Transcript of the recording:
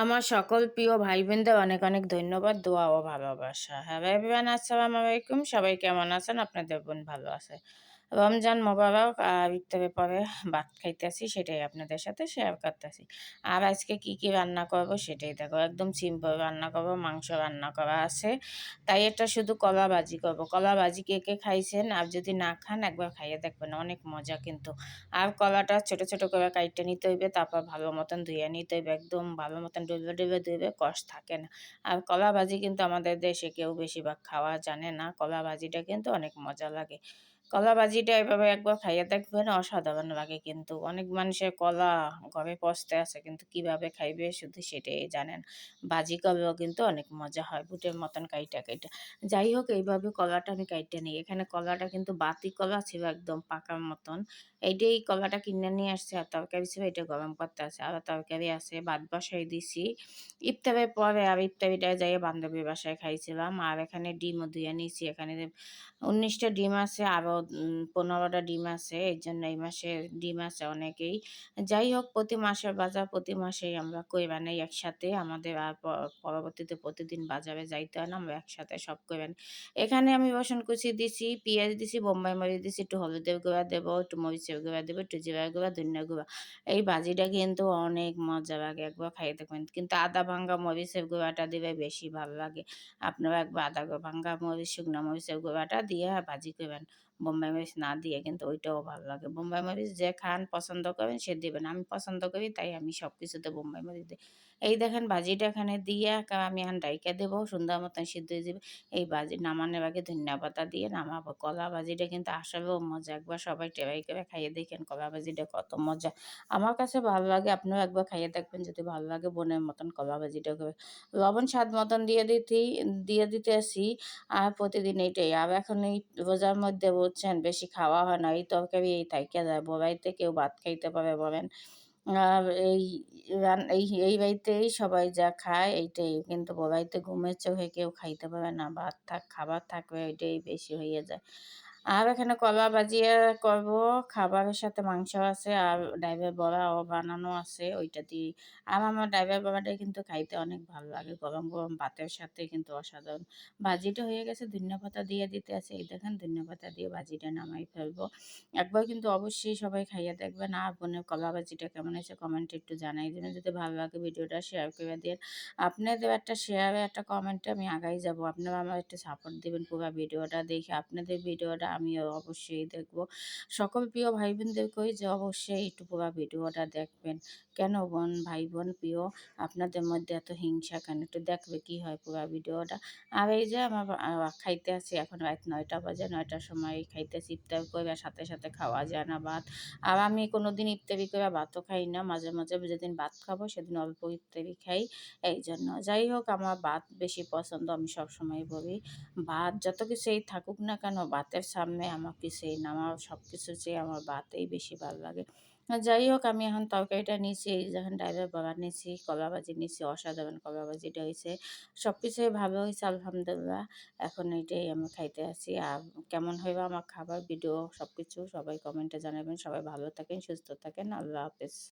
আমার সকল প্রিয় ভাই বোনদের অনেক অনেক ধন্যবাদ, দোয়া ও ভালোবাসা। হ্যাঁ ভাই আলাইকুম। সবাই কেমন আছেন? আপনাদের বোন ভালো আছে। রমজান মোবারক আর ইফতারে পরে ভাত খাইতেছি, সেটাই আপনাদের সাথে শেয়ার করতেছি। আর আজকে কি কি রান্না করব সেটাই দেখো, একদম সিম্পল রান্না করব, মাংস রান্না করা আছে। তাই এটা শুধু কলা ভাজি করব। কলা ভাজি কে কে খাইছেন? আর যদি না খান, একবার খাইয়ে দেখবেন, অনেক মজা কিন্তু। আর কলাটা ছোট ছোট করে কাইটে নিতে হইবে, তারপর ভালো মতন ধুয়ে নিতে হইবে, একদম ভালো মতন ডুবে ডুবে ধুইবে, কষ থাকে না। আর কলা ভাজি কিন্তু আমাদের দেশে কেউ বেশিরভাগ খাওয়া জানে না। কলা ভাজিটা কিন্তু অনেক মজা লাগে। কলা ভাজিটা এভাবে একবার খাইয়ে দেখবেন অসাধারণ লাগে কিন্তু। অনেক মানুষের কলা ঘরে পচতে আছে কিন্তু কীভাবে খাইবে শুধু সেটাই জানেন। ভাজি করলেও কিন্তু অনেক মজা হয়, বুটের মতন কাইটা কাইটা। যাই হোক, এইভাবে কলাটা আমি কাইটে নিই। এখানে কলাটা কিন্তু বাতি কলা ছিল একদম পাকার মতন। এইটাই কলাটা কিনে নিয়ে আসছে আর তরকারি ছিল এটা গরম করতে আছে আর তরকারি আছে, ভাত বসাই দিছি। ইফতারের পরে আর ইফতারিটা যাই বান্ধবীর বাসায় খাইছিলাম। আর এখানে ডিমও ধুয়ে নিয়েছি। এখানে উনিশটা ডিম আছে, আরও পনেরোটা ডিম আছে, এই জন্য এই মাসে ডিম আছে অনেকেই। যাই হোক, প্রতি মাসের বাজার প্রতি মাসেই আমরা কই বানাই একসাথে। আমাদের আর পরবর্তীতে প্রতিদিন বাজারে যাইতে হয় না, আমরা একসাথে সব কই বানাই। এখানে আমি রসুন কুচি দিছি, পেঁয়াজ দিছি, বোম্বাই মরিচ দিছি, একটু হলুদের গুঁড়া দেবো, একটু মরিচের গুঁড়া দেবো, একটু জিরার গুঁড়া, ধনিয়া গুঁড়া। এই ভাজিটা কিন্তু অনেক মজা লাগে, একবার খাইয়ে দেখবেন। কিন্তু আদা ভাঙ্গা মরিচের গুঁড়াটা দিলে বেশি ভালো লাগে। আপনারা একবার আদা ভাঙ্গা মরিচ, শুকনো মরিচের গুঁড়াটা দিয়ে ভাজি করবেন বোম্বাই মরিচ না দিয়ে কিন্তু ওইটাও ভালো লাগে। বোম্বাই মরিচ যে খান পছন্দ করেন সে দেবেন আমি পছন্দ করি, তাই আমি সব কিছুতে বোম্বাই মরিচ দিই। এই দেখেন ভাজিটা এখানে দিয়ে আমি এখন ডাইকা দেবো, সুন্দর মতন সিদ্ধ হয়ে যাবে। এই ভাজি নামানোর আগে ধনিয়া পাতা দিয়ে নামাবো। কলা ভাজিটা কিন্তু আসলেও মজা। একবার সবাই টেবাই করে খাইয়ে দেখেন কলা ভাজিটা কত মজা। আমার কাছে ভালো লাগে আপনারা একবার খাইয়ে দেখবেন যদি ভালো লাগে বোনের মতন কলা ভাজিটা করে। লবণ স্বাদ মতন দিয়ে দিতেই দিয়ে দিতে আসি, আর প্রতিদিন এইটাই। আর এখন এই রোজার মধ্যে বুঝছেন বেশি খাওয়া হয় না। এই তরকারি এই থাইকা যায় বড়াইতে কেউ ভাত খাইতে পারে বলেন। এই এই এই বাড়িতেই সবাই যা খায় এইটাই। কিন্তু বড়াইতে ঘুমের চোখে কেউ খাইতে পারে না। ভাত থাক, খাবার থাকবে, ওইটাই বেশি হয়ে যায়। আর এখানে কলা বাজিয়ে করব, খাবারের সাথে মাংস আছে, আর ডাইবের বড়াও বানানো আছে, ওইটা দিয়ে। আর আমার ডাইবের বড়াটা কিন্তু খাইতে অনেক ভালো লাগে, গরম গরম ভাতের সাথে কিন্তু অসাধারণ। ভাজিটা হয়ে গেছে, ধনিয়া পাতা দিয়ে দিতে আছে, এই দেখেন ধনিয়া পাতা দিয়ে ভাজিটা নামাই ফেলব। একবার কিন্তু অবশ্যই সবাই খাইয়ে দেখবেন, আর বোনের কলা ভাজিটা কেমন আছে কমেন্টে একটু জানাই দেবেন, যদি ভালো লাগে ভিডিওটা শেয়ার করে দিন। আপনাদের একটা শেয়ারে, একটা কমেন্টে আমি আগাই যাব, আপনারা আমার একটু সাপোর্ট দেবেন পুরো ভিডিওটা দেখে, আপনাদের ভিডিওটা আমি অবশ্যই দেখব। সকল প্রিয় ভাই বোনদের কই যে অবশ্যই একটু পুরো ভিডিওটা দেখবেন। কেন বোন ভাই বোন প্রিয়, আপনাদের মধ্যে এত হিংসা কেন? একটু দেখবে কি হয় পুরো ভিডিওটা। আর এই যে আমার খাইতে আছি এখন রাত নয়টা বাজে, নয়টার সময় খাইতেছি ইফতার করে সাথে সাথে খাওয়া যায় না ভাত। আর আমি কোনো দিন ইফতারি করে ভাতও খাই না, মাঝে মাঝে যেদিন ভাত খাব সেদিন অল্প ইফতারি খাই, এই জন্য। যাই হোক, আমার ভাত বেশি পছন্দ আমি সবসময় বলি। ভাত যত কিছুই থাকুক না কেন, ভাতের সামনে আমাকে কিছুই না আমার সব কিছু চেয়ে আমার বাতেই বেশি ভালো লাগে। যাই হোক, আমি এখন তরকারিটা নিয়েছি যখন ডাইভার বাবা নিয়েছি, কলা ভাজি নিয়েছি, অসাধারণ কলা ভাজিটা হয়েছে। সব কিছুই ভালো হয়েছে, আলহামদুলিল্লাহ। এখন এইটাই আমি খাইতে আছি আর কেমন হইবে আমার খাবার, ভিডিও সব কিছু সবাই কমেন্টে জানাবেন। সবাই ভালো থাকেন, সুস্থ থাকেন। আল্লাহ হাফেজ।